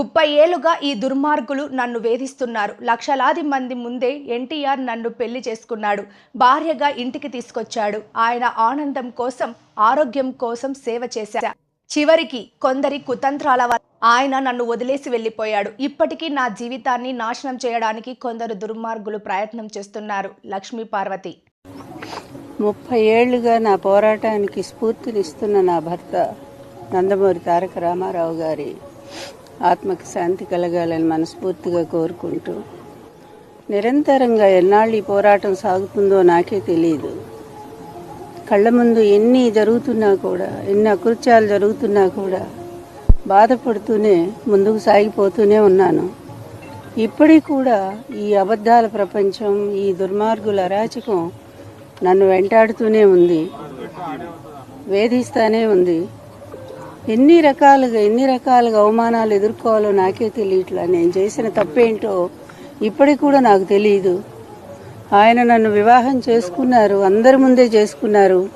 ముప్పై ఏళ్ళుగా ఈ దుర్మార్గులు నన్ను వేధిస్తున్నారు. లక్షలాది మంది ముందే ఎన్టీఆర్ నన్ను పెళ్ళి చేసుకున్నాడు. భార్యగా ఇంటికి తీసుకొచ్చాడు. ఆయన ఆనందం కోసం ఆరోగ్యం కోసం సేవ చేశా. చివరికి కొందరి కుతంత్రాల వల్ల ఆయన నన్ను వదిలేసి వెళ్ళిపోయాడు. ఇప్పటికీ నా జీవితాన్ని నాశనం చేయడానికి కొందరు దుర్మార్గులు ప్రయత్నం చేస్తున్నారు. లక్ష్మీ పార్వతి. ముప్పై ఏళ్ళుగా నా పోరాటానికి స్ఫూర్తినిస్తున్న నా భర్త నందమూరి తారక రామారావు గారి ఆత్మకి శాంతి కలగాలని మనస్ఫూర్తిగా కోరుకుంటూ నిరంతరంగా ఎన్నాళ్ళు ఈ పోరాటం సాగుతుందో నాకే తెలియదు కళ్ళ ముందు ఎన్ని జరుగుతున్నా కూడా ఎన్ని అకృత్యాలు జరుగుతున్నా కూడా బాధపడుతూనే ముందుకు సాగిపోతూనే ఉన్నాను. ఇప్పటికి కూడా ఈ అబద్ధాల ప్రపంచం ఈ దుర్మార్గుల అరాచకం నన్ను వెంటాడుతూనే ఉంది వేధిస్తానే ఉంది. ఎన్ని రకాలుగా ఎన్ని రకాలుగా అవమానాలు ఎదుర్కోవాలో నాకే తెలియట్లా. నేను చేసిన తప్పేంటో ఇప్పటికి కూడా నాకు తెలియదు ఆయన నన్ను వివాహం చేసుకున్నారు అందరి ముందే చేసుకున్నారు.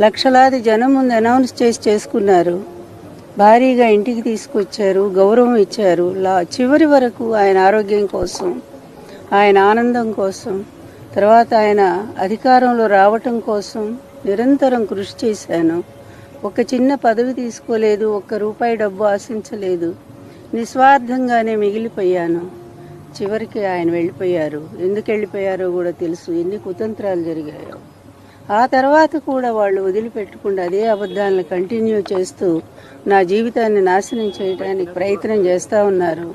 లక్షలాది జనం ముందు అనౌన్స్ చేసి చేసుకున్నారు. భారీగా ఇంటికి తీసుకొచ్చారు గౌరవం ఇచ్చారు. లా చివరి వరకు ఆయన ఆరోగ్యం కోసం ఆయన ఆనందం కోసం తర్వాత ఆయన అధికారంలో రావటం కోసం నిరంతరం కృషి చేశాను. ఒక చిన్న పదవి తీసుకోలేదు ఒక్క రూపాయి డబ్బు ఆశించలేదు. నిస్వార్థంగానే మిగిలిపోయాను. చివరికి ఆయన వెళ్ళిపోయారు. ఎందుకు వెళ్ళిపోయారో కూడా తెలుసు. ఎన్ని కుతంత్రాలు జరిగాయో. ఆ తర్వాత కూడా వాళ్ళు వదిలిపెట్టకుండా అదే అబద్ధాలను కంటిన్యూ చేస్తూ నా జీవితాన్ని నాశనం చేయడానికి ప్రయత్నం చేస్తూ ఉన్నారు.